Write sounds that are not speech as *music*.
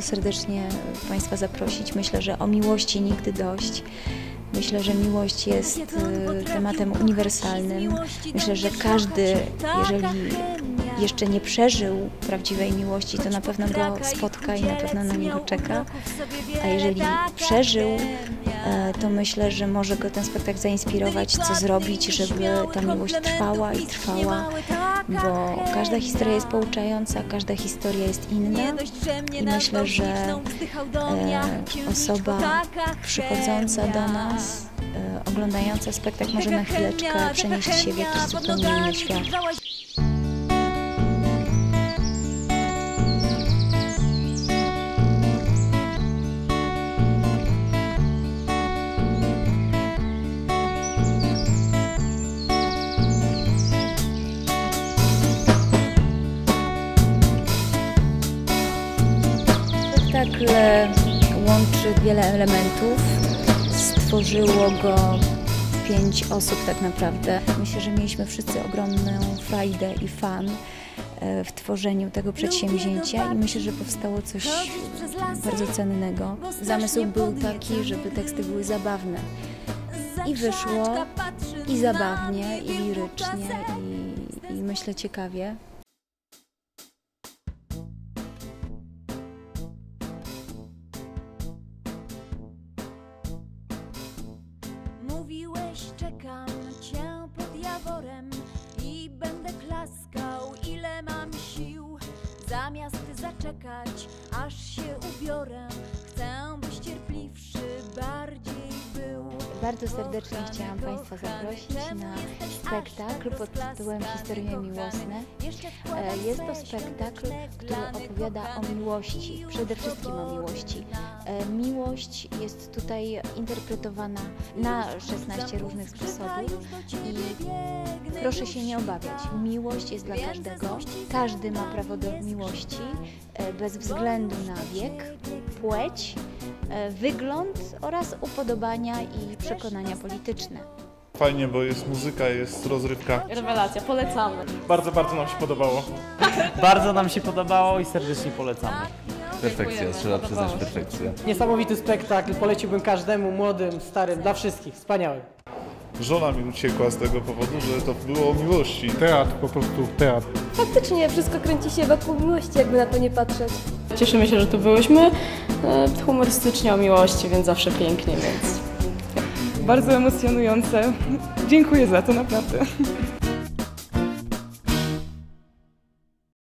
serdecznie Państwa zaprosić. Myślę, że o miłości nigdy dość. Myślę, że miłość jest y, tematem uniwersalnym. Myślę, że każdy, jeżeli jeszcze nie przeżył prawdziwej miłości, to na pewno go spotka i na pewno na niego czeka. A jeżeli przeżył, to myślę, że może go ten spektakl zainspirować, co zrobić, żeby ta miłość trwała i trwała, bo każda historia jest pouczająca, każda historia jest inna. I myślę, że e, osoba przychodząca do nas, e, oglądająca spektakl może na chwileczkę przenieść się w jakiś zupełnie inny świat. Spektakl łączy wiele elementów. Stworzyło go pięć osób tak naprawdę. Myślę, że mieliśmy wszyscy ogromną frajdę i fan e, w tworzeniu tego przedsięwzięcia i myślę, że powstało coś bardzo cennego. Zamysł był taki, żeby teksty były zabawne. I wyszło i zabawnie, i lirycznie, i, i myślę ciekawie. Zamiast zaczekać, aż się ubiorę, chcę, byś cierpliwszy bardziej. Bardzo serdecznie chciałam Państwa zaprosić na spektakl pod tytułem Historie miłosne. E, Jest to spektakl, który opowiada o miłości, przede wszystkim o miłości. E, Miłość jest tutaj interpretowana na 16 różnych sposobów i proszę się nie obawiać. Miłość jest dla każdego. Każdy ma prawo do miłości e, bez względu na wiek, płeć, wygląd oraz upodobania i przekonania polityczne. Fajnie, bo jest muzyka, jest rozrywka. Rewelacja, polecamy. Bardzo, bardzo nam się podobało. *laughs* Bardzo nam się podobało i serdecznie polecamy. Perfekcja, trzeba przyznać perfekcję. Niesamowity spektakl, poleciłbym każdemu, młodym, starym, dla wszystkich, wspaniały. Żona mi uciekła z tego powodu, że to było o miłości. Teatr, po prostu teatr. Faktycznie wszystko kręci się wokół miłości, jakby na to nie patrzeć. Cieszymy się, że tu byłyśmy. E, Humorystycznie o miłości, więc zawsze pięknie, więc Bardzo emocjonujące. Dziękuję za to naprawdę.